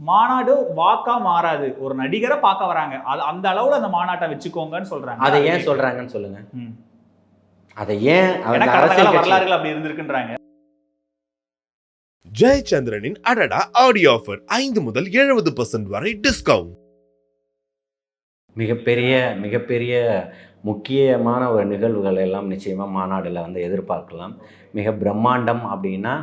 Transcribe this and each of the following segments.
மாநாடு வாக்கா மாறாது. ஒரு நடிகரை பார்க்க வராங்க. அது அந்த அளவுல அந்த மாநாட்டை வச்சுக்கோங்கன்னு சொல்றாங்க. அதை ஏன் சொல்றாங்கன்னு சொல்லுங்க. ம். அதை ஏன் வரலாறுகள் அப்படி இருந்திருக்குன்றாங்க. ஜெயச்சந்திரனின் அடடா ஆடியோ ஆஃபர் ஐந்து முதல் எழுபது வரை டிஸ்கவுண்ட் மிகப்பெரிய மிகப்பெரிய முக்கியமான ஒரு நிகழ்வுகள் எல்லாம் நிச்சயமாக மாநாடுல வந்து எதிர்பார்க்கலாம். மிக பிரம்மாண்டம் அப்படின்னா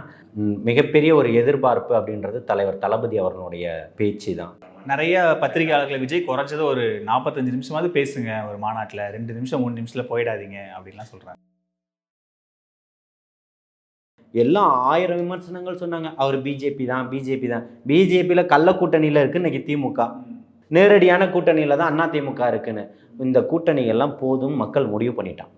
மிகப்பெரிய ஒரு எதிர்பார்ப்பு அப்படின்றது தலைவர் தளபதி அவர்களுடைய பேச்சு தான். நிறைய பத்திரிகையாளர்களை விஜய் குறைஞ்சது ஒரு நாற்பத்தஞ்சு நிமிஷமாவது பேசுங்க ஒரு மாநாட்டுல. ரெண்டு நிமிஷம் மூணு நிமிஷத்துல போயிடாதீங்க அப்படின்லாம் சொல்றாங்க. எல்லாம் ஆயிரம் விமர்சனங்கள் சொன்னாங்க. அவர் பிஜேபி தான் பிஜேபி தான். பிஜேபியில் கள்ள கூட்டணியில் இருக்கு இன்னைக்கு திமுக. நேரடியான கூட்டணியில் தான் அண்ணா திமுக இருக்குன்னு. இந்த கூட்டணி எல்லாம் போதும் மக்கள் முடிவு பண்ணிட்டான்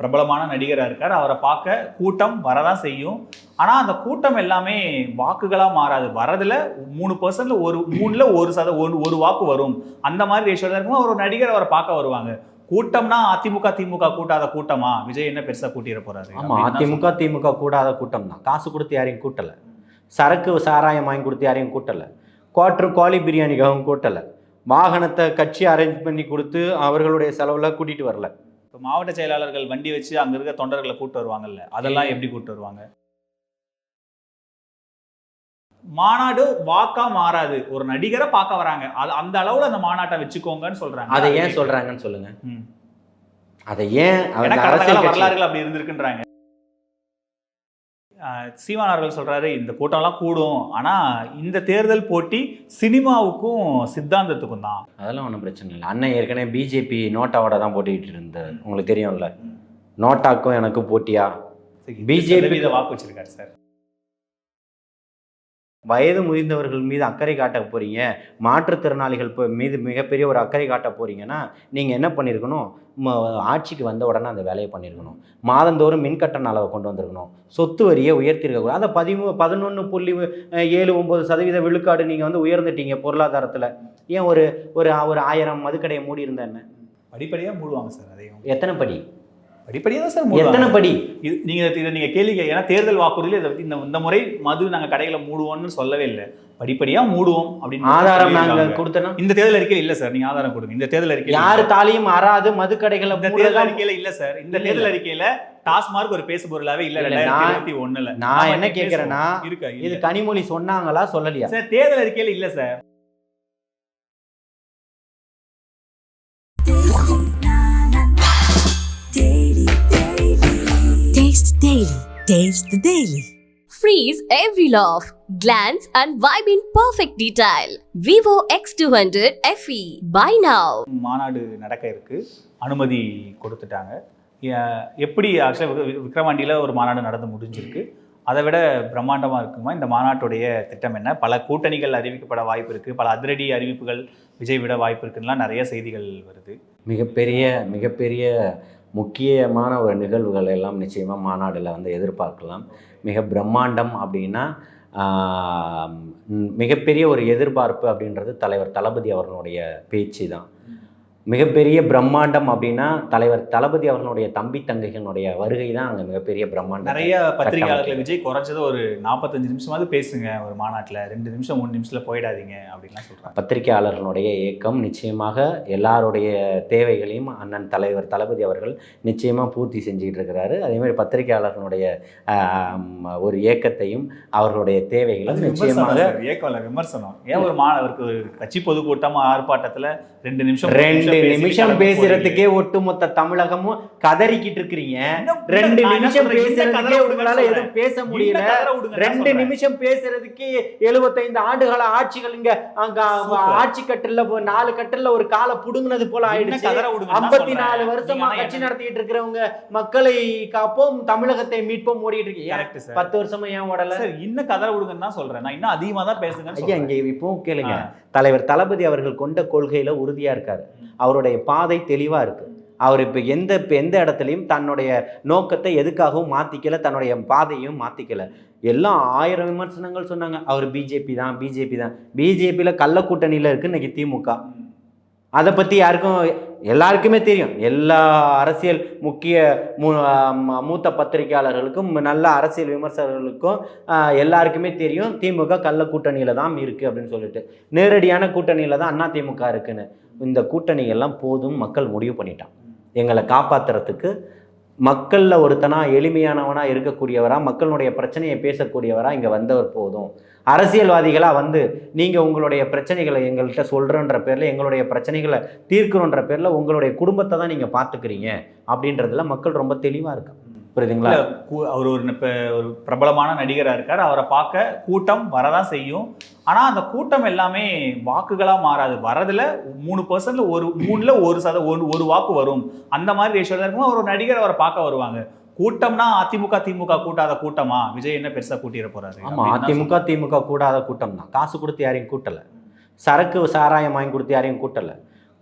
பிரபலமான நடிகரா இருக்கார். அவரை பார்க்க கூட்டம் வரதான் செய்யும். ஆனா அந்த கூட்டம் எல்லாமே வாக்குகளா மாறாது. வரதுல மூணு பர்சன்ட்ல ஒரு மூணுல ஒரு சத ஒரு ஒரு வாக்கு வரும். அந்த மாதிரி ரேஷியோ தான் இருக்கும் ஒரு நடிகர் அவரை பார்க்க வருவாங்க. கூட்டம்னா அதிமுக திமுக கூட்டாத கூட்டமா? விஜய் என்ன பெருசா கூட்டிட போறாரு? ஆமா அப்படின்னு தான் அதிமுக திமுக கூடாத கூட்டம் தான். காசு கொடுத்து யாரையும் கூட்டலை. சரக்கு சாராயம் வாங்கி கொடுத்து யாரையும் கூட்டலை. குவார்டர் கோழி பிரியாணிக்காகவும் கூட்டலை. வாகனத்தை கட்சி அரேஞ்ச் பண்ணி கொடுத்து அவர்களுடைய செலவில் கூட்டிட்டு வரல. இப்ப மாவட்ட செயலாளர்கள் வண்டி வச்சு அங்க இருக்க தொண்டர்களை கூட்டு வருவாங்கல்ல அதெல்லாம் எப்படி கூட்டு வருவாங்க? மாநாடு வாக்கா மாறாது. ஒரு நடிகரை பார்க்க வராங்க. அது அந்த அளவுல அந்த மாநாட்டை வச்சுக்கோங்கன்னு சொல்றாங்க. அதை ஏன் சொல்றாங்கன்னு சொல்லுங்க. அதை ஏன் வரலாறுகள் அப்படி இருந்திருக்குன்றாங்க. சீமான் அவர்கள் சொல்றாரு இந்த கூட்டம்லாம் கூடும். ஆனா இந்த தேர்தல் போட்டி சினிமாவுக்கும் சித்தாந்தத்துக்கும் தான் அதெல்லாம் ஒன்றும் பிரச்சனை இல்லை. அண்ணன் ஏற்கனவே பிஜேபி நோட்டாவோட தான் போட்டிட்டு இருந்தார். உங்களுக்கு தெரியும்ல? நோட்டாக்கும் எனக்கும் போட்டியா? BJP வாக்கு வச்சிருக்காரு சார். வயது முதிர்ந்தவர்கள் மீது அக்கறை காட்ட போறீங்க. மாற்றுத்திறனாளிகள் மீது மிகப்பெரிய ஒரு அக்கறை காட்ட போறீங்கன்னா நீங்கள் என்ன பண்ணியிருக்கணும் ஆட்சிக்கு வந்த உடனே அந்த வேலையை பண்ணியிருக்கணும் மாதந்தோறும் மின்கட்டண அளவை கொண்டு வந்திருக்கணும். சொத்து வரியை உயர்த்திருக்கக்கூடாது அதை பதிமூ பதினொன்று புள்ளி ஏழு ஒம்பது சதவீத விழுக்காடு நீங்கள் வந்து உயர்ந்துட்டீங்க பொருளாதாரத்தில். ஏன் ஒரு ஒரு ஒரு ஆயிரம் மதுக்கடையை மூடி இருந்தா என்ன? படிப்படியா மூடுவாங்க சார் அதையும். எத்தனை படி? படிப்படியா தான் சார் எத்தனை படி? இது நீங்க இதை நீங்க கேள்வி ஏன்னா தேர்தல் வாக்குறுதியில் இதை பத்தி இந்த இந்த முறை மது நாங்க கடைகளை மூடுவோம்னு சொல்லவே இல்லை. படிப்படியா மூடுவோம் அப்படின்னு ஆதாரம் நாங்கள். கொடுத்தனா? இந்த தேர்தல் அறிக்கையில் இல்ல சார். நீங்க ஆதாரம் கொடுங்க. இந்த தேர்தல் அறிக்கையில் யாரு தாலியும் அறாது மதுக்கடைகளை இந்த மூடலாம். தேர்தல் அறிக்கையில இல்ல சார். இந்த தேர்தல் அறிக்கையில டாஸ்மார்க் ஒரு பேசு பொருளாவே இல்ல. ரெண்டாயிரத்தி ஒண்ணுல. நான் என்ன. இருக்கா? இது. கனிமொழி சொன்னாங்களா சொல்லலையா? சார் தேர்தல் அறிக்கையில இல்ல sir. Daily. Taste the Daily. Freeze every laugh, glance and vibe in perfect detail. Vivo X200 FE. Buy now. மாநாடு நடக்க இருக்கு அனுமதி கொடுத்துட்டாங்க எப்படி ஆக்சுவலாக விக்ரவாண்டியில ஒரு மாநாடு நடந்து முடிஞ்சிருக்கு அதை விட பிரம்மாண்டமா இருக்குமா இந்த மாநாட்டுடைய திட்டம் என்ன பல கூட்டணிகள் அறிவிக்கப்பட வாய்ப்பு இருக்கு பல அதிரடி அறிவிப்புகள் விஜய் விட வாய்ப்பு இருக்குன்னுலாம் நிறைய செய்திகள் வருது மிகப்பெரிய மிகப்பெரிய முக்கியமான ஒரு நிகழ்வுகள் எல்லாம் நிச்சயமாக மாநாடில் வந்து எதிர்பார்க்கலாம். மிக பிரம்மாண்டம் அப்படின்னா மிகப்பெரிய ஒரு எதிர்பார்ப்பு அப்படின்றது தலைவர் தளபதி அவர்களுடைய பேச்சு தான் மிகப்பெரிய பிரம்மாண்டம் அப்படின்னா தலைவர் தளபதி அவர்களுடைய தம்பி தங்கைகளுடைய வருகை தான் அங்கே மிகப்பெரிய பிரம்மாண்டம். நிறைய பத்திரிகையாளர்கள் விஜய் குறைஞ்சது ஒரு நாற்பத்தஞ்சு நிமிஷமாவது பேசுங்க ஒரு மாநாட்டுல. ரெண்டு நிமிஷம் மூணு நிமிஷத்துல போயிடாதீங்க அப்படின்லாம் சொல்றாங்க. பத்திரிகையாளர்களுடைய இயக்கம் நிச்சயமாக எல்லாருடைய தேவைகளையும் அண்ணன் தலைவர் தளபதி அவர்கள் நிச்சயமாக பூர்த்தி செஞ்சுக்கிட்டு இருக்கிறாரு. அதே மாதிரி பத்திரிகையாளர்களுடைய ஒரு இயக்கத்தையும் அவர்களுடைய தேவைகளும் நிச்சயமாக இல்ல, விமர்சனம். ஏன் ஒரு மாணவருக்கு ஒரு கட்சி பொதுக்கூட்டம் ஆர்ப்பாட்டத்துல ரெண்டு நிமிஷம் மூணு ரெண்டு நிமிஷம் பேசுறதுக்கே ஒட்டுமொத்த தமிழகமும் கதறிக்கிட்டு இருக்கிறீங்க. ரெண்டு நிமிஷம் பேசுறதுக்கே உங்களால. எதுவும் பேச முடியல ரெண்டு. நிமிஷம் பேசுறதுக்கு எழுபத்தைந்து ஆண்டுகால ஆட்சிகள் இங்க அங்க. ஆட்சி கட்டில நாலு கட்டில ஒரு காலை புடுங்கினது போல ஆயிடுச்சு ஐம்பத்தி. நாலு வருஷமா கட்சி நடத்திட்டு இருக்கிறவங்க மக்களை காப்போம் தமிழகத்தை மீட்போம் ஓடிட்டு இருக்கீங்க. பத்து வருஷமா ஏன் ஓடல சார், இன்னும் கதரை விடுங்கன்னு தான் சொல்றேன் நான் இன்னும் அதிகமா தான் பேசுங்கன்னு ஐயா. இங்க இப்போ கேளுங்க. தலைவர் தளபதி அவர்கள் கொண்ட கொள்கையில உறுதியா இருக்காரு அவருடைய பாதை தெளிவாக இருக்குது அவர் இப்போ எந்த இப்போ எந்த இடத்துலையும் தன்னுடைய நோக்கத்தை எதுக்காகவும் மாற்றிக்கலை தன்னுடைய பாதையும் மாற்றிக்கலை எல்லாம் ஆயிரம் விமர்சனங்கள் சொன்னாங்க. அவர் பிஜேபி தான் பிஜேபி தான். பிஜேபியில் கள்ள கூட்டணியில் இன்றைக்கி திமுக. அதை பற்றி யாருக்கும் எல்லாருக்குமே தெரியும். எல்லா அரசியல் முக்கிய மூ- மூத்த பத்திரிகையாளர்களுக்கும் நல்ல அரசியல் விமர்சகர்களுக்கும் எல்லாருக்குமே தெரியும். திமுக கள்ள கூட்டணியில் தான் இருக்குது அப்படின்னு சொல்லிட்டு. நேரடியான கூட்டணியில் தான் அண்ணா திமுக இருக்குன்னு. இந்த கூட்டணியெல்லாம் போதும் மக்கள் முடிவு பண்ணிட்டான். எங்களை காப்பாற்றுறதுக்கு மக்களில் ஒருத்தனா எளிமையானவனா இருக்கக்கூடியவரா மக்களுடைய பிரச்சனையை பேசக்கூடியவரா இங்கே வந்தவர் போதும். அரசியல்வாதிகளாக வந்து நீங்கள் உங்களுடைய பிரச்சனைகளை எங்கள்கிட்ட சொல்கிறன்ற பேரில் எங்களுடைய பிரச்சனைகளை தீர்க்கிறோன்ற பேரில் உங்களுடைய குடும்பத்தை தான் நீங்கள் பார்த்துக்கிறீங்க அப்படின்றதுல மக்கள் ரொம்ப தெளிவாக இருக்காங்க. புரியுதுங்களா? அவர் ஒரு இப்ப ஒரு பிரபலமான நடிகரா இருக்கார். அவரை பார்க்க கூட்டம் வரதான் செய்யும். ஆனா அந்த கூட்டம் எல்லாமே வாக்குகளா மாறாது. வரதுல மூணு பர்சன்ட்ல ஒரு மூணுல ஒரு சத ஒரு ஒரு வாக்கு வரும். அந்த மாதிரி ரேஷியோ தான் இருக்கும் ஒரு நடிகர் அவரை பார்க்க வருவாங்க. கூட்டம்னா அதிமுக திமுக கூட்டாத கூட்டமா? விஜய் என்ன பெருசா கூட்டிட போறாரு? தான் அதிமுக திமுக கூடாத கூட்டம் தான். காசு கொடுத்து யாரையும் கூட்டலை. சரக்கு சாராயம் வாங்கி கொடுத்து யாரையும் கூட்டலை.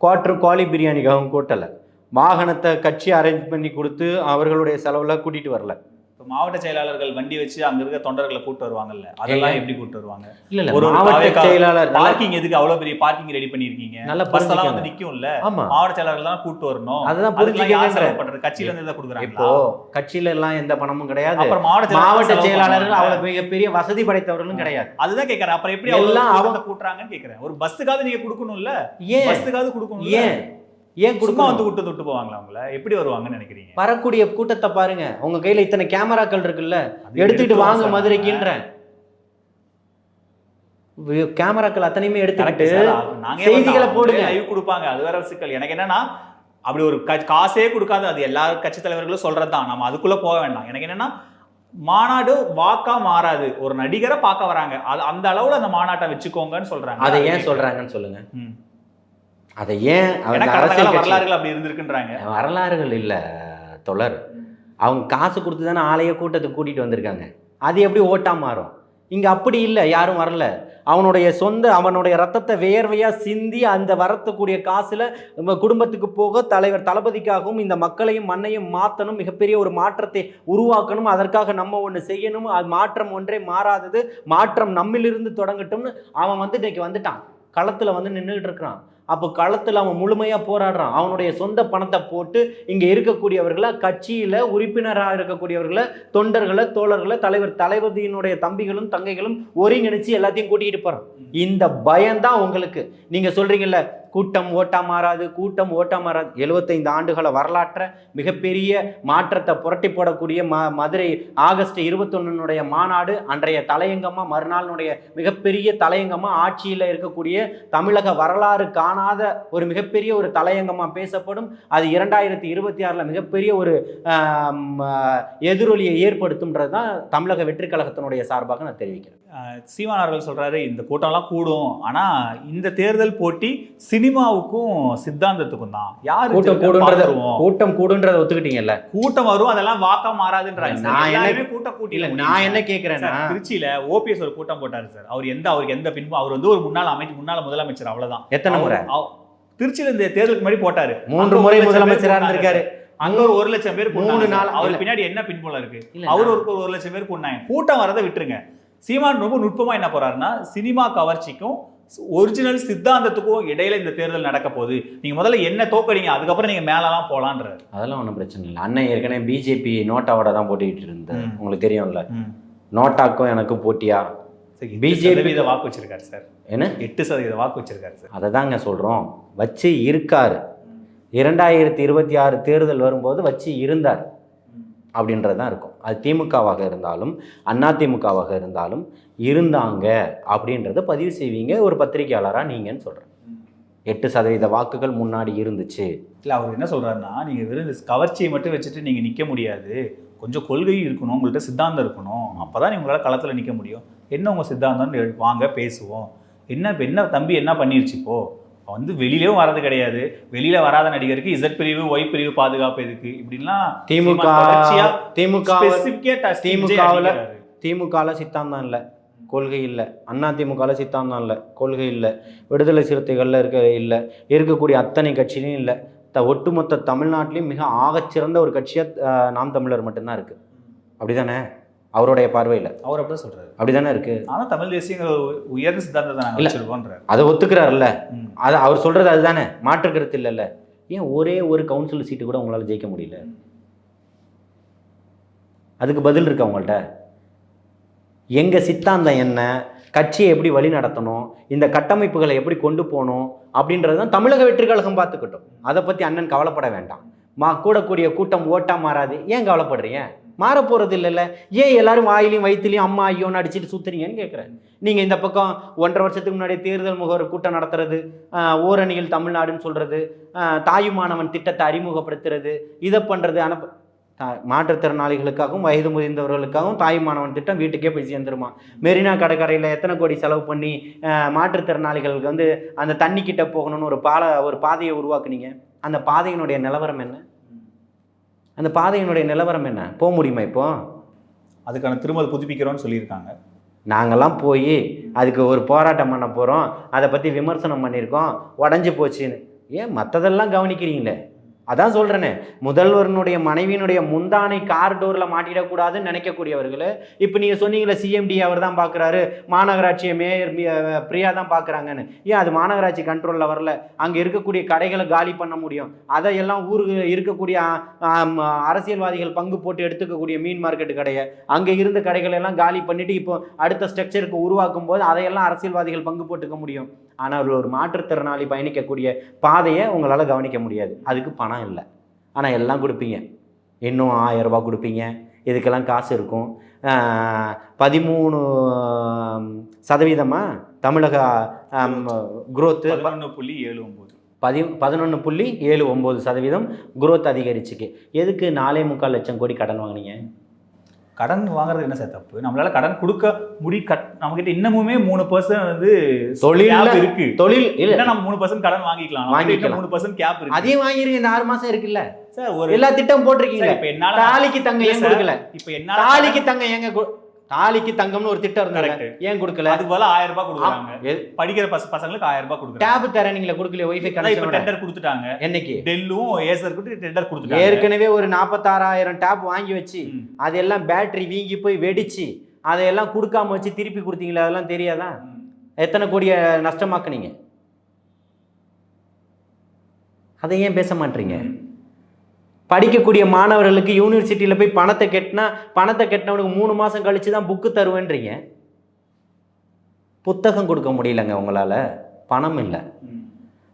குவார்டர் கோழி பிரியாணிக்காகவும் கூட்டலை. வாகனத்தை கட்சி அரேஞ்ச் பண்ணி கொடுத்து அவர்களுடைய செலவில் கூட்டிகிட்டு வரல. இப்ப மாவட்ட செயலாளர்கள் வண்டி வச்சு அங்க இருக்க தொண்டர்களை கூட்டு வருவாங்கல்ல? அதெல்லாம்? எப்படி கூட்டு வருவாங்க? இல்லை ஒரு இல்லை ஒரு மாவட்ட செயலாளர் பார்க்கிங் எதுக்கு அவ்வளவு பெரிய பார்க்கிங் ரெடி பண்ணிருக்கீங்க? நல்லா பஸ் எல்லாம். வந்து நிக்கும்ல? ஆமா. மாவட்ட செயலாளர்கள் தான் கூட்டு வரணும்? அதுதான் அதுக்கெல்லாம் யார் செலவு பண்றது கட்சியில இருந்து தான் கொடுக்குறாங்க இப்போ கட்சியில எல்லாம் எந்த பணமும் கிடையாது. அப்புறம் மாவட்ட செயலாளர்கள். அவ்வளவு மிகப்பெரிய வசதி படைத்தவர்களும் கிடையாது. அதுதான் கேக்குறேன். அப்புறம் எப்படி எல்லாம் அவங்க- அவங்க கூட்டுறாங்கன்னு கேக்குறேன். ஒரு பஸ்ஸுக்காவது நீங்க கொடுக்கணும்ல? ஏன்? பஸ்ஸுக்காவது கொடுக்கணும் ஏன்? ஏன் கொடுக்கணும்? வந்து கூட்டு தொட்டு போவாங்களா அவங்கள? எப்படி வருவாங்கன்னு நினைக்கிறீங்க? வரக்கூடிய கூட்டத்தை பாருங்க. உங்க கையில இத்தனை கேமராக்கள் இருக்குல்ல? எடுத்துருவோம் வாங்க வி- கேமராக்கள் அத்தனையுமே எடுத்துக்கிட்டு செய்திகளை? போடுங்க. live கொடுப்பாங்க. அது வேற சிக்கல். எனக்கு என்னன்னா அப்படி ஒரு காசே கொடுக்காது. அது எல்லா கட்சி தலைவர்களும் சொல்றதுதான். நம்ம அதுக்குள்ள போக வேண்டாம். எனக்கு என்னன்னா மாநாடு வாக்கா மாறாது. ஒரு நடிகரை பார்க்க வராங்க. அது அந்த அளவுல அந்த மாநாட்டை வச்சுக்கோங்கன்னு சொல்றாங்க. அதை ஏன். சொல்றாங்கன்னு சொல்லுங்க. அதை ஏன் வரலாறுகள் அப்படி இருந்திருக்குன்றாங்க. வரலாறுகள் இல்ல தொடர். அவங்க காசு கொடுத்து தானே ஆளைய கூட்டத்துக்கு கூட்டிட்டு வந்திருக்காங்க. அது எப்படி ஓட்டா மாறும்? இங்க அப்படி இல்லை யாரும் வரல. அவனுடைய சொந்த அவனுடைய ரத்தத்தை வேர்வையா சிந்தி அந்த வரத்தக்கூடிய காசுல நம்ம குடும்பத்துக்கு போக தலைவர் தளபதிக்காகவும் இந்த மக்களையும் மண்ணையும் மாற்றணும் மிகப்பெரிய ஒரு மாற்றத்தை உருவாக்கணும். அதற்காக நம்ம ஒன்று செய்யணும். அது மாற்றம் ஒன்றே மாறாதது. மாற்றம் நம்மிலிருந்து தொடங்கட்டும்னு அவன் வந்து இன்னைக்கு வந்துட்டான். களத்துல வந்து நின்றுட்டு இருக்கிறான். அப்போ களத்தில் அவன் முழுமையாக போராடுறான். அவனுடைய சொந்த பணத்தை போட்டு இங்கே இருக்கக்கூடியவர்களை கட்சியில் உறுப்பினராக இருக்கக்கூடியவர்களை தொண்டர்களை தோழர்களை தலைவர் தளபதியினுடைய தம்பிகளும் தங்கைகளும் ஒருங்கிணைச்சு எல்லாத்தையும் கூட்டிகிட்டு போகிறான் இந்த பயம்தான் உங்களுக்கு. நீங்கள் சொல்கிறீங்கல்ல கூட்டம் ஓட்டா மாறாது கூட்டம் ஓட்டா மாறாது. எழுபத்தைந்து ஆண்டுகள வரலாற்றை மிகப்பெரிய மாற்றத்தை புரட்டி போடக்கூடிய ம மதுரை ஆகஸ்ட் இருபத்தொன்னுடைய மாநாடு அன்றைய தலையங்கமாக மறுநாளினுடைய மிகப்பெரிய தலையங்கமாக ஆட்சியில் இருக்கக்கூடிய தமிழக வரலாறு காணாத ஒரு மிகப்பெரிய ஒரு தலையங்கமாக பேசப்படும். அது இரண்டாயிரத்தி இருபத்தி ஆறில் மிகப்பெரிய ஒரு எதிரொலியை ஏற்படுத்தும்ன்றது தான் தமிழக வெற்றி கழகத்தினுடைய சார்பாக நான் தெரிவிக்கிறேன். சீமான் அவர்கள் சொல்றாரு இந்த கூட்டம்லாம் கூடும். ஆனா இந்த தேர்தல் போட்டி சினிமாவுக்கும் சித்தாந்தத்துக்கும் தான். யாரு கூட்டம் கூடுன்றத. கூட்டம் கூடுன்றதை ஒத்துக்கிட்டீங்கல்ல? கூட்டம் வரும் அதெல்லாம் வாக்கா மாறாதுன்றாங்க நான் எல்லாருமே கூட்டம் இல்ல கூட்டில நான் என்ன கேட்குறேன்னா சார், திருச்சியில ஓபிஎஸ் ஒரு கூட்டம் போட்டாரு சார். அவர் எந்த அவருக்கு எந்த பின்பும் அவர் வந்து ஒரு முன்னாள் அமைச்சர் முன்னாள் முதலமைச்சர் அவ்வளவுதான். எத்தனை முறை? திருச்சியில இந்த தேர்தலுக்கு முன்னாடி போட்டாரு. மூன்று முறை ஒரு லட்சம் பேர் முதலமைச்சரா கூட்டினாங்க இருந்திருக்காரு. அங்க ஒரு ஒரு லட்சம் பேர் மூணு நாள் நாள் அவர் இல்ல. பின்னாடி என்ன பின்புலம் இருக்கு? அவர் ஒரு ஒரு லட்சம் பேர் கூட்டினாங்க கூட்டம் வரதை விட்டுருங்க. சீமான் ரொம்ப நுட்பமா என்ன போறாருன்னா சினிமா கவர்ச்சிக்கும் ஒரிஜினல் சித்தாந்தத்துக்கும் இடையில இந்த தேர்தல் நடக்க போகுது. நீங்க முதல்ல என்ன தோக்கடிங்க அதுக்கப்புறம் நீங்க மேலலாம் போலான்றாரு. அதெல்லாம் ஒன்றும் பிரச்சனை இல்லை. அண்ணன் ஏற்கனவே பிஜேபி நோட்டாவோட தான் போட்டிக்கிட்டு இருந்தார். ம். உங்களுக்கு தெரியும்ல. நோட்டாக்கும் எனக்கும் போட்டியா? BJP சதவீத வாக்கு வச்சிருக்காரு சார். என்ன? எட்டு சதவீத வாக்கு வச்சிருக்காரு சார். அதை தாங்க சொல்கிறோம் வச்சு இருக்காரு. இரண்டாயிரத்தி இருபத்தி ஆறு தேர்தல் வரும்போது வச்சு இருந்தார். அப்படின்றது தான் இருக்கும். அது திமுகவாக இருந்தாலும் அண்ணா திமுகவாக இருந்தாலும் இருந்தாங்க அப்படின்றத பதிவு செய்வீங்க. ஒரு பத்திரிகையாளராக நீங்கன்னு சொல்கிறேன் எட்டு சதவீத வாக்குகள் முன்னாடி இருந்துச்சு. இல்லை அவர் என்ன சொல்கிறாருன்னா நீங்கள் வெறும் கவர்ச்சியை மட்டும் வச்சுட்டு நீங்கள் நிற்க முடியாது. கொஞ்சம் கொள்கையும் இருக்கணும் உங்கள்கிட்ட சித்தாந்தம் இருக்கணும். அப்போ தான் உங்களால் களத்தில் நிற்க முடியும். என்ன உங்கள் சித்தாந்தம்னு வாங்க பேசுவோம். என்ன என்ன தம்பி என்ன பண்ணிருச்சு இப்போது வந்து வெளியிலயும் வர்றது கிடையாது. வெளியில வராத நடிகருக்கு இசட் பிரிவு ஒய் பிரிவு பாதுகாப்பு எதுக்கு? இப்படின்லாம் திமுக திமுக specific-ஆ touch திமுக விஜய் வுல- அடிக்கிறாரு. திமுகவில் சித்தாந்தம் இல்லை. கொள்கை இல்லை. அண்ணா திமுகவில் சித்தாந்தம் இல்லை. கொள்கை இல்லை. விடுதலை சிறுத்தைகளில் இருக்க இல்லை. இருக்கக்கூடிய அத்தனை கட்சியிலையும் இல்லை. த ஒட்டுமொத்த தமிழ்நாட்டிலையும் மிக ஆகச்சிறந்த ஒரு கட்சியாக நாம் தமிழர் மட்டும்தான் இருக்குது அப்படிதானே? அவருடைய பார்வையில். அவர் அப்படிதான் சொல்றாரு. அப்படிதானே இருக்கு? ஆனா தமிழ் தேசியங்கிற உயர்ந்த சித்தாந்தத்தை நாங்க இல்ல. அதை ஒத்துக்கிறாருல்ல. அது அவர் சொல்றது அதுதானே. மாற்று கருத்து இல்லைல்ல. ஏன் ஒரே ஒரு கவுன்சில் சீட்டு கூட உங்களால் ஜெயிக்க முடியல? அதுக்கு பதில் இருக்கா உங்கள்கிட்ட எங்கள் சித்தாந்தம் என்ன? கட்சியை எப்படி வழி நடத்தணும்? இந்த கட்டமைப்புகளை எப்படி கொண்டு போகணும்? அப்படின்றது தான் தமிழக வெற்றி கழகம் பார்த்துக்கட்டும். அதை பற்றி அண்ணன் கவலைப்பட வேண்டாம். மா கூடக்கூடிய கூட்டம் ஓட்டா மாறாது. ஏன் கவலைப்படுறீங்க? மாற போகிறது இல்லைல்ல ஏன் எல்லாரும் வாயிலையும் வயிற்றுலையும் அம்மா ஐயோன்னு அடிச்சுட்டு சுற்றுறீங்கன்னு கேட்குறேன் நீங்கள் இந்த பக்கம் ஒன்றரை வருஷத்துக்கு முன்னாடி தேர்தல் முகவர் கூட்டம் நடத்துறது ஓரணியில் தமிழ்நாடுன்னு சொல்கிறது தாயுமானவன் திட்டத்தை அறிமுகப்படுத்துறது இதை பண்ணுறது அனுப்ப மாற்றுத்திறனாளிகளுக்காகவும் வயது முதிர்ந்தவர்களுக்காகவும் தாயுமானவன் திட்டம் வீட்டுக்கே போய் சேர்ந்துருமா? மெரினா கடற்கரையில் எத்தனை கோடி செலவு பண்ணி மாற்றுத்திறனாளிகளுக்கு வந்து அந்த தண்ணிக்கிட்ட போகணும்னு ஒரு பால ஒரு பாதையை உருவாக்குனீங்க? அந்த பாதையினுடைய நிலவரம் என்ன? அந்த பாதையினுடைய நிலவரம் என்ன? போக முடியுமா இப்போ? அதுக்கான திரும்ப அதை புதுப்பிக்கிறோம்னு சொல்லியிருக்காங்க. நாங்கெல்லாம் போய் அதுக்கு ஒரு போராட்டம் பண்ண போகிறோம் அதை பற்றி விமர்சனம் பண்ணியிருக்கோம். உடஞ்சி போச்சுன்னு. ஏன் மற்றதெல்லாம் கவனிக்கிறீங்களே? அதான் சொல்கிறேனே முதல்வரனுடைய மனைவியினுடைய முந்தானை கார் டோரில் மாட்டிடக்கூடாதுன்னு நினைக்கக்கூடியவர்கள் இப்போ நீங்கள் சொன்னீங்களே சிஎம்டி அவர் தான் பார்க்குறாரு மாநகராட்சியை மேயர் பிரியா தான் பார்க்குறாங்கன்னு ஏன் அது மாநகராட்சி கண்ட்ரோலில் வரல? அங்கே இருக்கக்கூடிய கடைகளை காலி பண்ண முடியும். அதையெல்லாம் ஊருக்கு இருக்கக்கூடிய அரசியல்வாதிகள் பங்கு போட்டு எடுத்துக்கக்கூடிய மீன் மார்க்கெட் கடையை அங்கே இருந்த கடைகளை எல்லாம் காலி பண்ணிவிட்டு இப்போ அடுத்த ஸ்ட்ரக்சருக்கு உருவாக்கும் போது அதையெல்லாம் அரசியல்வாதிகள் பங்கு போட்டுக்க முடியும். ஆனால் ஒரு மாற்றுத்திறனாளி பயணிக்கக்கூடிய பாதையை உங்களால் கவனிக்க முடியாது. அதுக்கு பணம் இல்லை. ஆனால் எல்லாம் கொடுப்பீங்க. இன்னும் ஆயிரம் ரூபாய் கொடுப்பீங்க. இதுக்கெல்லாம் காசு இருக்கும். பதிமூணு சதவீதமாக தமிழக குரோத்து பதினொன்று புள்ளி ஏழு ஒன்பது பதி பதினொன்று புள்ளி ஏழு ஒம்பது சதவீதம் குரோத் அதிகரிச்சுக்கு. எதுக்கு நாலே முக்கால் லட்சம் கோடி கடன் வாங்குனீங்க? கடன் வாங்குறது என்ன சார் தப்பு? நம்மளால கடன் கொடுக்க முடி கட் நம்ம கிட்ட இன்னமுமே மூணு பர்சன்ட் வந்து cap இருக்கு. தொழில் இல்லை. இல்ல நம்ம மூணு பர்சன்ட் கடன் வாங்கிக்கலாம். வாங்கிக்கலாம். மூணு பர்சன்ட் கேப் இருக்கு. அதையும் வாங்கிருங்க இந்த ஆறு மாசம் இருக்குல்ல. சார் ஒரு எல்லா திட்டம் போட்டிருக்கீங்க இப்ப என்னால தாலிக்கு தங்க ஏன் கொடுக்கல? இப்ப என்னால தாலிக்கு தங்க ஏங்க தாலிக்கு தங்கம்னு ஒரு திட்டம் இருந்தாங்க. ஏன் கொடுக்கல? அதுக்கு பதிலா ஆயிரம் ரூபாய் கொடுக்குறாங்க. படிக்கிற பச பசங்களுக்கு ஆயிரம் ரூபாய் கொடுக்குறாங்க. டேப் தர நீங்களே கொடுக்கல ஒய்ஃபை கனெக்ஷன் டெண்டர் கொடுத்துட்டாங்க. என்னைக்கு? டெல்லும் ஏசருக்கு டெண்டர் கொடுத்துட்டாங்க ஏற்கனவே ஒரு நாற்பத்தாறாயிரம் டேப் வாங்கி வச்சு. அதெல்லாம் பேட்டரி வீங்கி போய் வெடிச்சு அதையெல்லாம் கொடுக்காம வச்சு திருப்பி கொடுத்தீங்களா? அதெல்லாம் தெரியாதா. எத்தனை கோடியை நஷ்டமாக்குனீங்க? அதை ஏன் பேச மாட்டீங்க? படிக்கக்கூடிய மாணவர்களுக்கு யூனிவர்சிட்டியில் போய் பணத்தை கட்டினா பணத்தை கட்டினவனுக்கு மூணு மாதம் கழிச்சு தான் புக்கு தருவேன்றீங்க? புத்தகம் கொடுக்க முடியலங்க உங்களால். பணம் இல்லை.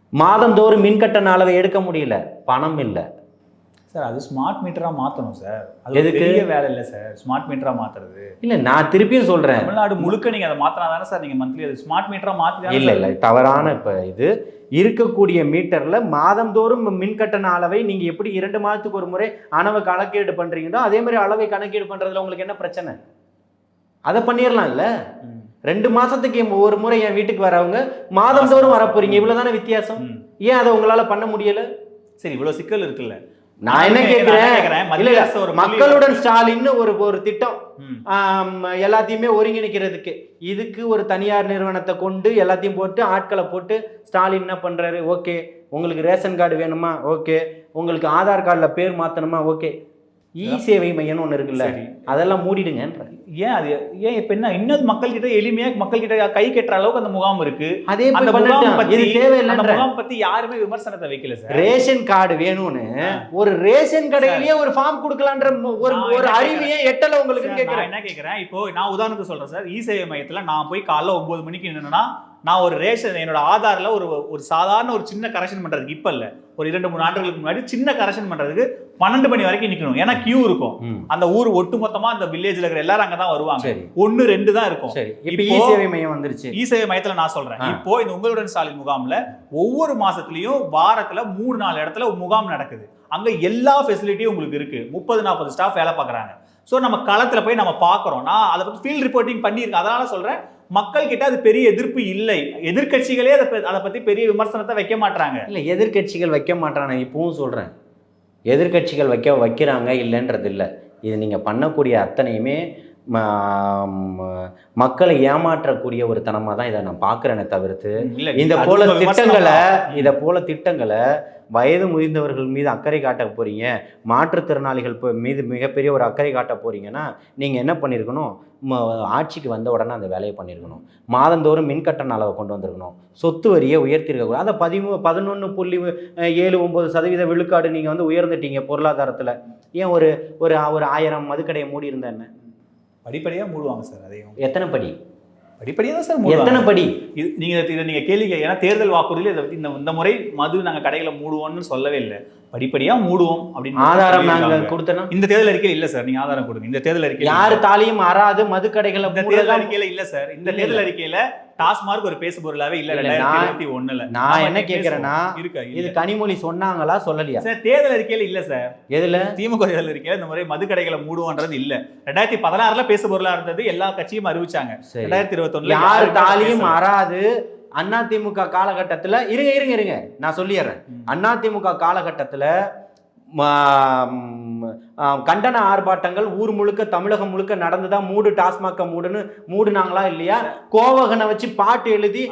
மாதந்தோறும் மின்கட்டண அளவை எடுக்க முடியல. பணம் இல்லை. சார் அது ஸ்மார்ட் மீட்டரா மாத்தணும் சார் அது? பெரிய வேலை இல்ல சார் ஸ்மார்ட் மீட்டரா மாத்துறது. இல்லை நான் திருப்பியும் சொல்கிறேன் தமிழ்நாடு முழுக்க நீங்க அதை மாத்தினா தானே சார் நீங்க மந்த்லி அது ஸ்மார்ட் மீட்டரா மாத்தி இல்லை இல்லை தவறான இப்போ இது. இருக்கக்கூடிய மீட்டரில் மாதந்தோறும் மின் கட்டண அளவை நீங்கள் எப்படி இரண்டு மாதத்துக்கு ஒரு முறை அளவை கணக்கீடு பண்ணுறீங்களோ அதே மாதிரி அளவை கணக்கீடு பண்ணுறதுல உங்களுக்கு என்ன பிரச்சனை? அதை பண்ணிடலாம்ல ரெண்டு மாதத்துக்கு ஒரு முறை என் வீட்டுக்கு வரவங்க மாதந்தோறும் வரப்போறீங்க. இவ்வளோ தானே வித்தியாசம்? ஏன் அதை உங்களால் பண்ண முடியல? சரி இவ்வளவு சிக்கல் இருக்குல்ல. நான் என்ன கேட்குறேன் மக்களுடன் ஸ்டாலின்னு ஒரு ஒரு திட்டம் எல்லாத்தையுமே ஒருங்கிணைக்கிறதுக்கு. இதுக்கு ஒரு தனியார் நிறுவனத்தை கொண்டு எல்லாத்தையும் போட்டு ஆட்களை போட்டு ஸ்டாலின் என்ன பண்றாரு? ஓகே. உங்களுக்கு ரேஷன் கார்டு வேணுமா? ஓகே. உங்களுக்கு ஆதார் கார்டில் பேர் மாற்றணுமா ஓகே. இ சேவை மையம்னு ஒன்று இருக்குல்ல. அதெல்லாம் மூடிடுங்கன்ற. ஏன் அது ஏன் இப்ப என்ன இன்னும் மக்கள் கிட்ட எளிமையா மக்கள் கிட்ட கை கட்டுற அளவுக்கு அந்த முகாம் இருக்கு? அதே அந்த முகாம். பத்தி முகாம் பத்தி யாருமே விமர்சனத்தை வைக்கல சார். ரேஷன் கார்டு வேணும்னு ஒரு ரேஷன் கடையிலேயே ஒரு ஃபார்ம் கொடுக்கலான்ற ஒரு ஒரு அறிவையே எட்டல உங்களுக்கு கேட்குறேன் என்ன கேக்குறேன்? இப்போ நான் உதாரணத்துக்கு சொல்றேன் சார். இ சேவை மையத்துல நான் போய் காலைல ஒன்பது மணிக்கு நின்னுனா நான் ஒரு ரேஷன் என்னோட ஆதார்ல ஒரு ஒரு சாதாரண ஒரு சின்ன கரெக்ஷன் பண்றதுக்கு இப்ப இல்ல. ஒரு இரண்டு மூணு ஆண்டுகளுக்கு முன்னாடி சின்ன கரெக்ஷன் பண்றதுக்கு பன்னெண்டு மணி வரைக்கும் நிக்கணும். ஏன்னா கியூ இருக்கும். அந்த ஊர் ஒட்டு மொத்தமா அந்த வில்லேஜ்ல இருக்கிற எல்லாரும் அங்கதான் வருவாங்க. ஒன்னு ரெண்டு தான் இருக்கும். இப்போ இ சேவை மையம் வந்துருச்சு. இ சேவை மையத்துல நான் சொல்றேன். இப்போ இந்த உங்களுடன் ஸ்டாலின் முகாம்ல ஒவ்வொரு மாசத்துலயும் வாரத்துல மூணு நாலு இடத்துல முகாம் நடக்குது. அங்க எல்லா ஃபெசிலிட்டியும் உங்களுக்கு இருக்கு. முப்பது நாற்பது ஸ்டாஃப் வேலை பார்க்கறாங்க. ஸோ நம்ம களத்துல போய் நம்ம பார்க்கறோம். நான் அதை பத்தி ஃபீல்ட் ரிப்போர்ட்டிங் பண்ணியிருக்கேன். அதனால சொல்றேன் மக்கள் கிட்ட அது பெரிய எதிர்ப்பு இல்லை. எதிர்க்கட்சிகளே அதை அதை பத்தி பெரிய விமர்சனத்தை வைக்க மாட்டாங்க இல்லை எதிர்க்கட்சிகள் வைக்க மாட்டானே இப்பவும் சொல்கிறேன் எதிர்க்கட்சிகள் வைக்க வைக்கிறாங்க இல்லைன்றது இல்லை இது நீங்கள் பண்ணக்கூடிய அத்தனையுமே மக்களை ஏமாற்றக்கூடிய ஒரு தனமாக தான் இதை நான் பார்க்குறேனே தவிர்த்து இந்த போல திட்டங்களை. இதை போல திட்டங்களை வயது முதிர்ந்தவர்கள் மீது அக்கறை காட்ட போறீங்க. மாற்றுத்திறனாளிகள் மீது மிகப்பெரிய ஒரு அக்கறை காட்ட போறீங்கன்னா நீங்கள் என்ன பண்ணியிருக்கணும் ஆட்சிக்கு வந்த உடனே அந்த வேலையை பண்ணியிருக்கணும் மாதந்தோறும் மின்கட்டண அளவை கொண்டு வந்திருக்கணும். சொத்து வரியை உயர்த்திருக்கக்கூடாது அதை பதிமூ பதினொன்று புள்ளி ஏழு ஒம்பது சதவீத விழுக்காடு நீங்கள் வந்து உயர்ந்துட்டீங்க பொருளாதாரத்தில். ஏன் ஒரு ஒரு ஒரு ஆயிரம் மதுக்கடையை மூடி இருந்தா என்ன? படிப்படியா மூடுவாங்க சார் அதையும். எத்தனை படி? படிப்படியா தான் சார் எத்தனை படி? இது நீங்க இதை நீங்க கேள்வி ஏன்னா தேர்தல் வாக்குறுதியில் இதை பத்தி இந்த இந்த முறை மது நாங்க கடைகளை மூடுவோம்னு சொல்லவே இல்லை. படிப்படியா மூடுவோம் அப்படின்னு ஆதாரம். நாங்கள் கொடுத்தனா? இந்த தேர்தல் அறிக்கையில் இல்ல சார். நீங்க ஆதாரம் கொடுங்க. இந்த தேர்தல் அறிக்கையில் யாரு தாலியும் அறாது மதுக்கடைகளை இந்த மூடலாம். தேர்தல் அறிக்கையில இல்ல சார். இந்த தேர்தல். அறிக்கையில டாஸ்மார்க் ஒரு பேசு பொருளாவே இல்ல ரெண்டாயிரத்தி இருபத்தி ஒண்ணுல. நான் என்ன. இருக்கா இது. கனிமொழி சொன்னாங்களா சொல்லலையா? சார் தேர்தல் அறிக்கையில இல்ல சார். எதுல? திமுக தேர்தல் அறிக்கையில இந்த முறை மது கடைகளை மூடுவோன்றது இல்ல. ரெண்டாயிரத்தி பதினாறுல பேசு பொருளா இருந்தது எல்லா கட்சியும் அறிவிச்சாங்க. ரெண்டாயிரத்தி இருபத்தி யார் தாலியும் அறாது அண்ணா திமுக காலகட்டத்துல இருங்க இருங்க இருங்க. நான் சொல்லிடுறேன். அண்ணா திமுக காலகட்டத்துல கண்டன ஆர்ப்பாட்டங்கள் ஊர் முழுக்க தமிழகம் முழுக்க நடந்துதான் மூடு டாஸ்மாக மூடுன்னு மூடுனாங்களா இல்லையா? கோவகனை வச்சு பாட்டு எழுதி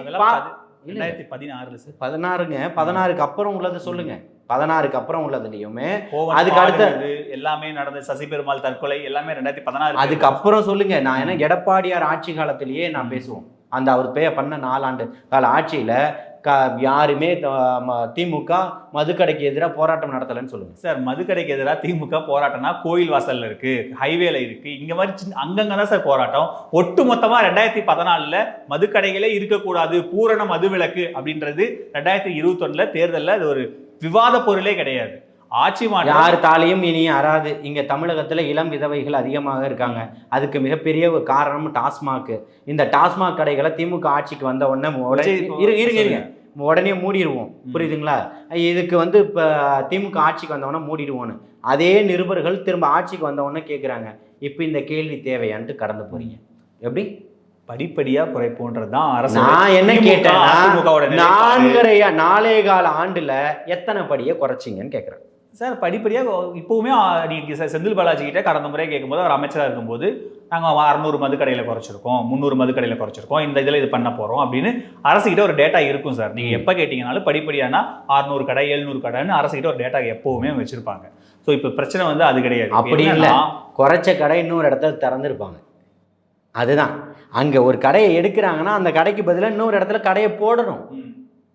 ரெண்டாயிரத்தி பதினாறுல சார். பதினாறுங்க பதினாறுக்கு அப்புறம் உள்ளதை சொல்லுங்க. பதினாறுக்கு அப்புறம் உள்ளதுலயுமே அதுக்கு அடுத்த- பாடுனது, எல்லாமே நடந்தது சசி பெருமாள் தற்கொலை எல்லாமே ரெண்டாயிரத்தி பதினாறு அதுக்கப்புறம் சொல்லுங்க. நான் என்ன எடப்பாடியார் ஆட்சி காலத்திலேயே நான் பேசுவோம். அந்த அவர் பே பண்ண நாலாண்டு கால ஆட்சியில க யாருமே திமுக மதுக்கடைக்கு எதிராக போராட்டம் நடத்தலைன்னு சொல்லுங்க. சார் மதுக்கடைக்கு எதிராக திமுக போராட்டம்னா கோயில் வாசலில் இருக்குது ஹைவேல இருக்குது இங்கே மாதிரி சின்ன அங்கங்கே தான் சார் போராட்டம். ஒட்டு மொத்தமாக ரெண்டாயிரத்தி பதினாலில் மதுக்கடைகளே இருக்கக்கூடாது பூரண மதுவிலக்கு அப்படின்றது ரெண்டாயிரத்தி இருபத்தொன்னில் தேர்தலில் அது ஒரு விவாத பொருளே கிடையாது. ஆட்சி யார் தாலியும் இனி அறாது. இங்க தமிழகத்துல இளம் விதவைகள் அதிகமாக இருக்காங்க. அதுக்கு மிகப்பெரிய ஒரு காரணம் டாஸ்மாக். இந்த டாஸ்மாக் கடைகளை திமுக ஆட்சிக்கு வந்த உடனே இருங்க இருங்க. உடனே மூடிடுவோம். புரியுதுங்களா? இதுக்கு வந்து இப்போ திமுக ஆட்சிக்கு வந்தவொடனே மூடிடுவோன்னு அதே நிருபர்கள் திரும்ப ஆட்சிக்கு வந்தவொடனே கேட்குறாங்க இப்போ இந்த கேள்வி தேவையான்ட்டு கடந்து போறீங்க. எப்படி? படிப்படியா குறைப்போன்றதுதான் அரசு நான் என்ன நிலைப்பாடு. நான்கரையா நாலே கால ஆண்டுல எத்தனை படியை குறைச்சிங்கன்னு கேட்குறேன் சார் படிப்படியா இப்பவுமே ஆ, நீங்க செ- செந்தில் பாலாஜி கிட்ட கடந்த முறை கேட்கும்போது அவர் அமைச்சரா இருக்கும்போது நாங்க அறுநூறு மதுக்கடையில குறைச்சிருக்கோம் முந்நூறு மதுக்கடையில குறைச்சிருக்கோம் இந்த இதுல இது பண்ண போறோம் அப்படின்னு அரசு கிட்ட ஒரு டேட்டா இருக்கும் சார். நீங்க ம். எப்ப கேட்டீங்கனாலும் படிப்படியானா அறுநூறு கடை எழுநூறு கடைன்னு அரசு கிட்ட ஒரு டேட்டா எப்பவுமே வச்சிருப்பாங்க. ஸோ இப்போ பிரச்சனை வந்து அது கிடையாது. அப்படி இல்ல. குறைச்ச கடை இன்னொரு இடத்துல திறந்துருப்பாங்க. அதுதான். அங்கே ஒரு கடையை எடுக்கிறாங்கன்னா அந்த கடைக்கு பதிலாக இன்னொரு இடத்துல கடையை போடணும்.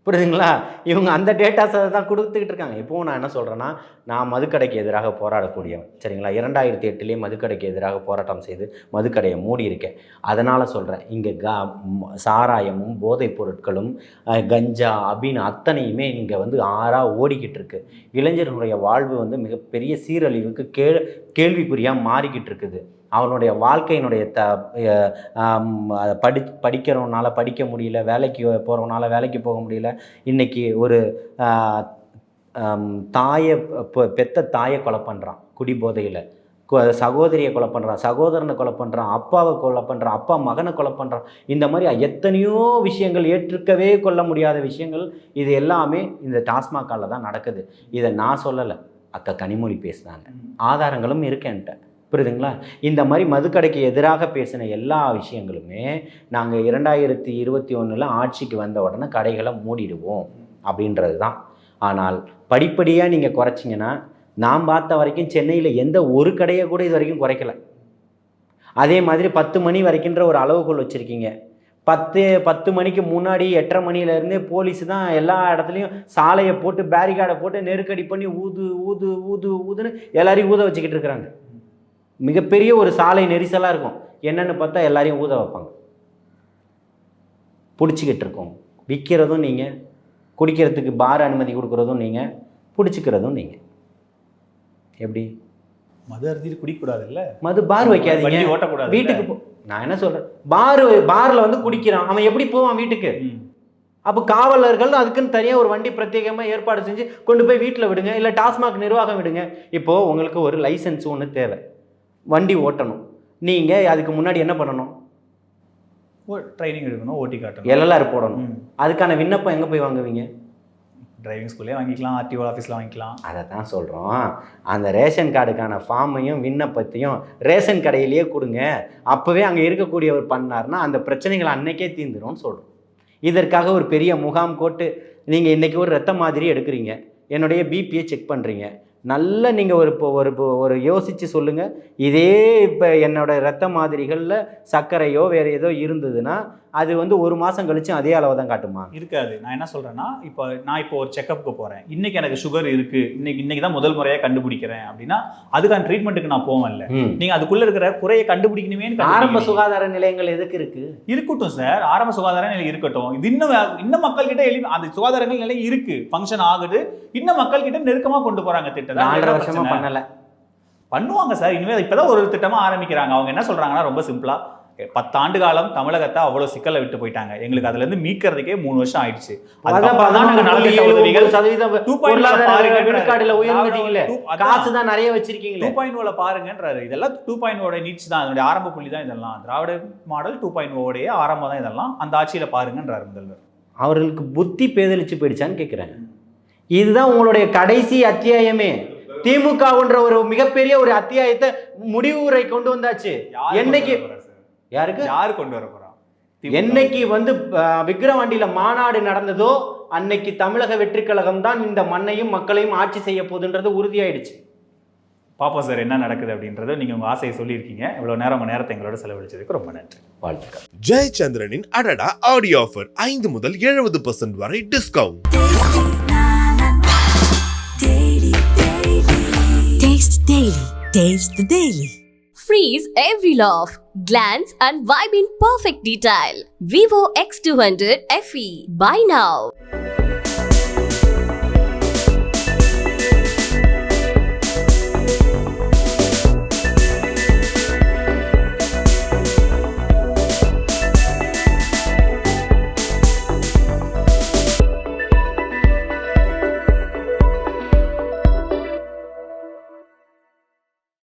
புரியுதுங்களா? இவங்க அந்த டேட்டாஸை தான் கொடுத்துக்கிட்டு இருக்காங்க. இப்போவும் நான் என்ன சொல்கிறேன்னா நான் மதுக்கடைக்கு எதிராக போராடக்கூடியவன் சரிங்களா? இரண்டாயிரத்தி எட்டுலேயே மதுக்கடைக்கு எதிராக போராட்டம் செய்து மதுக்கடையை மூடி இருக்கேன் அதனால் சொல்கிறேன் இங்கே கா சாராயமும் போதைப் பொருட்களும் கஞ்சா அபின் அத்தனையுமே இங்கே வந்து ஆறாக ஓடிக்கிட்டு இருக்கு. இளைஞர்களுடைய வாழ்வு வந்து மிகப்பெரிய சீரழிவுக்கு கே கேள்விக்குறியாக மாறிக்கிட்டு இருக்குது. அவனுடைய வாழ்க்கையினுடைய த படி படிக்கிறவனால படிக்க முடியல வேலைக்கு போகிறவனால வேலைக்கு போக முடியல. இன்னைக்கு ஒரு தாயை பெத்த தாயை கொலை பண்ணுறான் குடிபோதையில் சகோதரியை கொலை பண்ணுறான் சகோதரனை கொலை பண்ணுறான் அப்பாவை கொலை பண்ணுறான் அப்பா மகனை கொலை பண்ணுறான் இந்த மாதிரி எத்தனையோ விஷயங்கள் ஏற்றுக்கவே கொள்ள முடியாத விஷயங்கள் இது எல்லாமே இந்த டாஸ்மாகால தான் நடக்குது. இதை நான் சொல்லலை அக்கா கனிமொழி பேசுனாங்க. ஆதாரங்களும் இருக்கேன்ட்ட புரியுதுங்களா? இந்த மாதிரி மதுக்கடைக்கு எதிராக பேசின எல்லா விஷயங்களுமே நாங்கள் இரண்டாயிரத்தி இருபத்தி ஒன்றில் ஆட்சிக்கு வந்த உடனே கடைகளை மூடிடுவோம் அப்படின்றது தான் ஆனால் படிப்படியாக நீங்கள் குறைச்சிங்கன்னா நான் பார்த்த வரைக்கும் சென்னையில் எந்த ஒரு கடையை கூட இது வரைக்கும் குறைக்கல. அதே மாதிரி பத்து மணி வரைக்குன்ற ஒரு அளவுகோல் வச்சுருக்கீங்க. பத்து பத்து மணிக்கு முன்னாடி எட்டரை மணிலேருந்தே போலீஸ் தான் எல்லா இடத்துலையும் சாலையை போட்டு பேரிகார்டை போட்டு நெருக்கடி பண்ணி ஊது ஊது ஊது ஊதுன்னு எல்லாரையும் ஊத வச்சுக்கிட்டு இருக்கிறாங்க. மிகப்பெரிய ஒரு சாலை நெரிசலாக இருக்கும். என்னன்னு பார்த்தா எல்லாரையும் ஊத வைப்பாங்க. பிடிச்சிக்கிட்டு இருக்கோம். விற்கிறதும் நீங்கள் குடிக்கிறதுக்கு பார் அனுமதி கொடுக்குறதும் நீங்கள் பிடிச்சிக்கிறதும் நீங்கள் எப்படி? மது அருந்திட்டு குடிக்கூடாது இல்ல மது பார் வைக்காதீங்க. ஓட்டக்கூடாது வீட்டுக்கு போ நான் என்ன சொல்கிறேன் பார் பாரில் வந்து குடிக்கிறான். அவன் எப்படி போவான் வீட்டுக்கு. அப்போ காவலர்கள் அதுக்குன்னு தனியாக ஒரு வண்டி பிரத்யேகமாக ஏற்பாடு செஞ்சு கொண்டு போய் வீட்டில் விடுங்க இல்லை டாஸ்மாக் நிர்வாகம் விடுங்க. இப்போது உங்களுக்கு ஒரு லைசன்ஸ் ஒன்று தேவை. வண்டி ஓட்டணும். நீங்கள் அதுக்கு முன்னாடி என்ன பண்ணணும்? ட்ரைனிங் எடுக்கணும் ஓட்டி காட்டணும். எல்எல்ஆர் போடணும். அதுக்கான விண்ணப்பம் எங்கே போய் வாங்குவீங்க? டிரைவிங் ஸ்கூல்லே வாங்கிக்கலாம் ஆர்டிஓ ஆஃபீஸில் வாங்கிக்கலாம். அதை தான் சொல்கிறோம் அந்த ரேஷன் கார்டுக்கான ஃபார்மையும் விண்ணப்பத்தையும் ரேஷன் கடையிலேயே கொடுங்க. அப்போவே அங்கே இருக்கக்கூடியவர் பண்ணார்னா அந்த பிரச்சனைகள் அன்னைக்கே தீர்ந்துரும்னு சொல்கிறோம் இதற்காக ஒரு பெரிய முகாம் போட்டு நீங்கள் இன்றைக்கி ஒரு ரத்த மாதிரி எடுக்கிறீங்க. என்னுடைய பிபியை செக் பண்ணுறீங்க நல்ல நீங்கள் ஒரு இப்போ ஒரு ஒரு யோசித்து சொல்லுங்கள் இதே இப்போ என்னோட ரத்த மாதிரிகளில் சர்க்கரையோ வேறு ஏதோ இருந்ததுன்னா அது வந்து ஒரு மாதம் கழிச்சும் அதே அளவு தான் காட்டுமா? இருக்காது. நான் என்ன சொல்கிறேன்னா இப்போ நான் இப்போ ஒரு செக்கப்புக்கு போகிறேன் இன்னைக்கு எனக்கு சுகர் இருக்குது இன்னைக்கு இன்னைக்கு தான் முதல் முறையாக கண்டுபிடிக்கிறேன் அப்படின்னா அதுக்கான ட்ரீட்மெண்ட்டுக்கு நான் போவேன்ல நீங்கள் அதுக்குள்ளே இருக்கிற குறையை கண்டுபிடிக்கணுமே. ஆரம்ப சுகாதார நிலையங்கள் எதுக்கு இருக்குது இருக்கட்டும் சார். ஆரம்ப சுகாதார நிலை இருக்கட்டும். இது இன்னும் இன்னும் மக்கள் கிட்ட எளி அந்த சுகாதாரங்கள் நிலை இருக்கு. ஃபங்க்ஷன் ஆகுது. இன்னும் மக்கள் கிட்ட நெருக்கமா கொண்டு போறாங்க நாலரை என்ன வருஷமா? பண்ணலை. பண்ணுவாங்க சார். இனிமேல் இப்பதான் ஒரு திட்டமா ஆரம்பிக்கிறாங்க. அவங்க என்ன சொல்றாங்கன்னா ரொம்ப சிம்பிளா பத்தாண்டு காலம் தமிழகத்தை அவ்வளவு சிக்கலை விட்டு போயிட்டாங்க. எங்களுக்கு அதுல இருந்து மீட்கிறதுக்கே மூணு வருஷம் ஆயிடுச்சு. அதுக்கப்புறம் தான் நாங்க நலத்திட்ட உதவிகள் சதவீதம் 2.0 பொருளாதார பாருங்க விழுக்காடுல உயர்ந்துட்டீங்களே Two- அதான். காசு தான் நிறைய வச்சிருக்கீங்களே? டூ பாயிண்ட் ஓல பாருங்கன்றாரு. இதெல்லாம் டூ பாயிண்ட் ஓட நீட்ஸ் தான். அதனுடைய ஆரம்ப புள்ளி தான் இதெல்லாம். திராவிட மாடல் டூ பாயிண்ட் ஓடைய ஆரம்பம் தான் இதெல்லாம். அந்த ஆட்சியில பாருங்கன்றாரு முதல்வர். அவர்களுக்கு புத்தி பேதலிச்சு போயிடுச்சான்னு கேட்குறேன் இதுதான் உங்களுடைய கடைசி அத்தியாயமே. திமுகன்ற ஒரு மிகப்பெரிய ஒரு அத்தியாயத்தை முடிவுரை கொண்டு வந்தாச்சு. என்னைக்கு? யாருக்கு? யாரு கொண்டு வர போறா? திமுக. என்னைக்கு வந்து விக்கிரவாண்டியில மாநாடு நடந்ததோ அன்னைக்கு தமிழக வெற்றி கழகம் தான் இந்த மண்ணையும் மக்களையும் ஆட்சி செய்ய போகுதுன்றது உறுதியாயிடுச்சு. பாப்போம் சார் என்ன நடக்குது அப்படின்றத நீங்க உங்க ஆசையை சொல்லியிருக்கீங்க. இவ்வளவு நேரம் நேரத்தை எங்களோட செலவழிச்சதுக்கு ரொம்ப நன்றி. வாழ்த்துக்கள். ஜெயச்சந்திரனின் அடடா ஆடியோ ஆஃபர் ஐந்து முதல் எழுபது பர்சன்ட் வரை discount Taste Daily. Taste the Daily. Freeze every laugh, glance and vibe in perfect detail. Vivo X200 FE. Buy now.